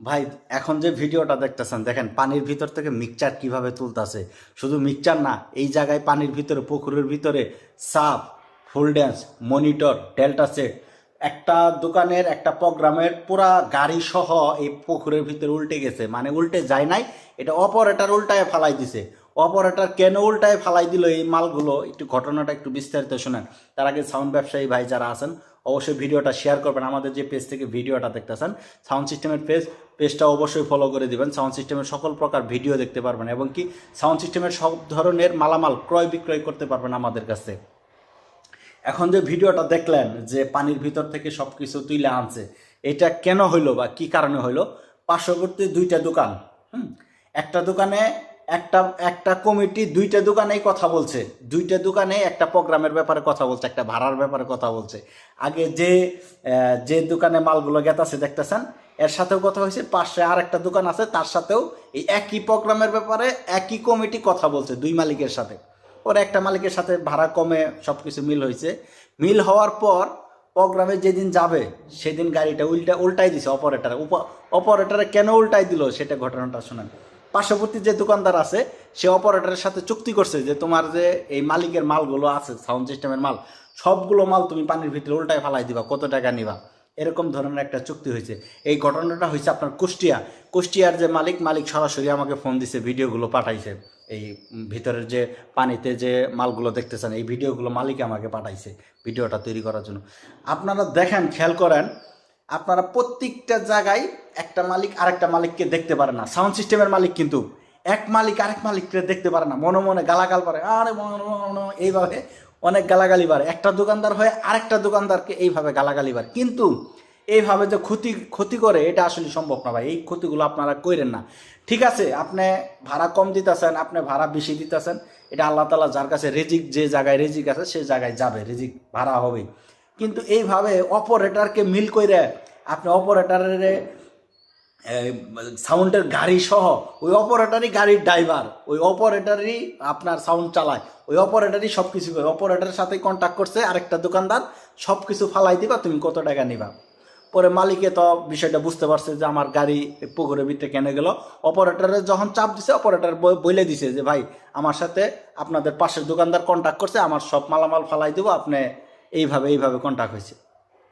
ভাই, এখন যে ভিডিওটা দেখতেছেন, দেখেন, পানির ভিতর থেকে মিক্সচার কীভাবে তুলতেছে। শুধু মিক্সচার না, এই জায়গায় পানির ভিতরে, পুকুরের ভিতরে, সাপ ড্যান্স, মনিটর, ডেল্টা সেট, একটা দোকানের, একটা প্রোগ্রামের পুরা গাড়ি সহ এই পুকুরের ভিতরে উল্টে গেছে। মানে উল্টে যায় নাই, এটা অপারেটার উল্টায় ফালাই দিছে। অপারেটর কেন উল্টায় ফালাই দিল এই মালগুলো? একটু ঘটনাটা একটু বিস্তারিত শোনেন। তার আগে সাউন্ড ব্যবসায়ী ভাই যারা আছেন, অবশ্যই ভিডিওটা শেয়ার করবেন। আমাদের যে পেজ থেকে ভিডিওটা দেখতেছেন, সাউন্ড সিস্টেমের পেজ পেজটা অবশ্যই ফলো করে দিবেন। সাউন্ড সিস্টেমের সকল প্রকার ভিডিও দেখতে পারবেন এবং কি সাউন্ড সিস্টেমের সব ধরনের মালামাল ক্রয় বিক্রয় করতে পারবেন আমাদের কাছে। এখন যে ভিডিওটা দেখলেন যে পানির ভিতর থেকে সব কিছু তুলে আনছে, এটা কেন হইল বা কি কারণে হইল? পার্শ্ববর্তী দুইটা দোকান, হুম? একটা দোকানে একটা একটা কমিটি দুইটা দোকানেই কথা বলছে। দুইটা দোকানে একটা প্রোগ্রামের ব্যাপারে কথা বলছে, একটা ভাড়ার ব্যাপারে কথা বলছে। আগে যে যে দোকানে মালগুলো গেতাছে দেখতেছেন, এর সাথেও কথা হয়েছে, পাশে আর একটা দোকান আছে, তার সাথেও এই একই প্রোগ্রামের ব্যাপারে একই কমিটি কথা বলছে দুই মালিকের সাথে। ওর একটা মালিকের সাথে ভাড়া কমে সব কিছু মিল হয়েছে। মিল হওয়ার পর প্রোগ্রামে যেদিন যাবে, সেদিন গাড়িটা উল্টা, উল্টাই দিছে, অপারেটার। অপারেটারে কেন উল্টাই দিল, সেটা ঘটনাটা শোনেন। পার্শ্ববর্তী যে দোকানদার আছে, সে অপারেটরের সাথে চুক্তি করছে যে তোমার যে এই মালিকের মালগুলো আছে সাউন্ড সিস্টেমের মাল, সবগুলো মাল তুমি পানির ভিতরে উল্টায় ফালাই দিবা, কত টাকা নিবা? এরকম ধরনের একটা চুক্তি হয়েছে। এই ঘটনাটা হয়েছে আপনার কুষ্টিয়া। কুষ্টিয়ার যে মালিক মালিক সরাসরি আমাকে ফোন দিছে, ভিডিওগুলো পাঠাইছে। এই ভিতরের যে পানিতে যে মালগুলো দেখতেছেন, এই ভিডিওগুলো মালিক আমাকে পাঠাইছে, ভিডিওটা তৈরি করার জন্য। আপনারা দেখেন, খেয়াল করেন আপনারা প্রত্যেকটা জায়গায় একটা মালিক আরেকটা মালিককে দেখতে পারে না। সাউন্ড সিস্টেমের মালিক কিন্তু এক মালিক আরেক মালিককে দেখতে পারে না। মনে মনে গালাগাল পারে আরে এইভাবে অনেক গালাগালি বাড়ে। একটা দোকানদার হয়ে আরেকটা দোকানদারকে এইভাবে গালাগালি বাড়ে। কিন্তু এইভাবে যে ক্ষতি ক্ষতি করে, এটা আসলে সম্ভব না ভাই। এই ক্ষতিগুলো আপনারা করেন না। ঠিক আছে, আপনি ভাড়া কম দিতেছেন, আপনি ভাড়া বেশি দিতেছেন। এটা আল্লাহ তালা যার কাছে রেজিক, যে জায়গায় রেজিক আছে, সে জায়গায় যাবে। রেজিক ভাড়া হবে কিন্তু এইভাবে অপারেটারকে মিল করে আপনি অপারেটারের সাউন্ডের গাড়ি সহ, ওই অপারেটারই গাড়ির ড্রাইভার, ওই অপারেটারই আপনার সাউন্ড চালায়, ওই অপারেটারই সব কিছু করে, অপারেটারের সাথে কন্ট্যাক্ট করছে আরেকটা দোকানদার সব কিছু ফালাই দিবা, তুমি কত টাকা নিবা। পরে মালিকে তো বিষয়টা বুঝতে পারছে যে আমার গাড়ি পুকুরের ভিতরে কেনে গেল। অপারেটরের যখন চাপ দিছে, অপারেটর বলে দিছে যে, ভাই, আমার সাথে আপনাদের পাশের দোকানদার কন্ট্যাক্ট করছে, আমার সব মালামাল ফালাই দেবো, আপনি এইভাবে এইভাবে কন্ট্যাক্ট হয়েছে।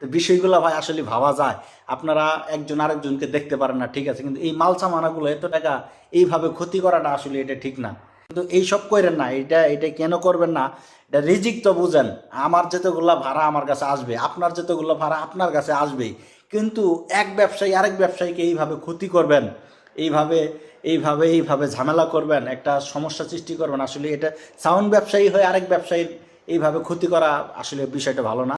তো বিষয়গুলো ভাই আসলে ভাবা যায়। আপনারা একজন আরেকজনকে দেখতে পারেন না, ঠিক আছে? কিন্তু এই মাল সামানাগুলো এত টাকা, এইভাবে ক্ষতি করাটা আসলে এটা ঠিক না। কিন্তু এইসব করেন না, এটা এটা কেন করবেন না? এটা রিজিক তো বুঝেন, আমার যেতগুলো ভাড়া আমার কাছে আসবে, আপনার যেতগুলো ভাড়া আপনার কাছে আসবেই কিন্তু এক ব্যবসায়ী আরেক ব্যবসায়ীকে এইভাবে ক্ষতি করবেন, এইভাবে এইভাবে এইভাবে ঝামেলা করবেন, একটা সমস্যা সৃষ্টি করবেন, আসলে এটা সাউন্ড ব্যবসায়ী হয়ে আরেক ব্যবসায়ীর এইভাবে ক্ষতি করা আসলে বিষয়টা ভালো না।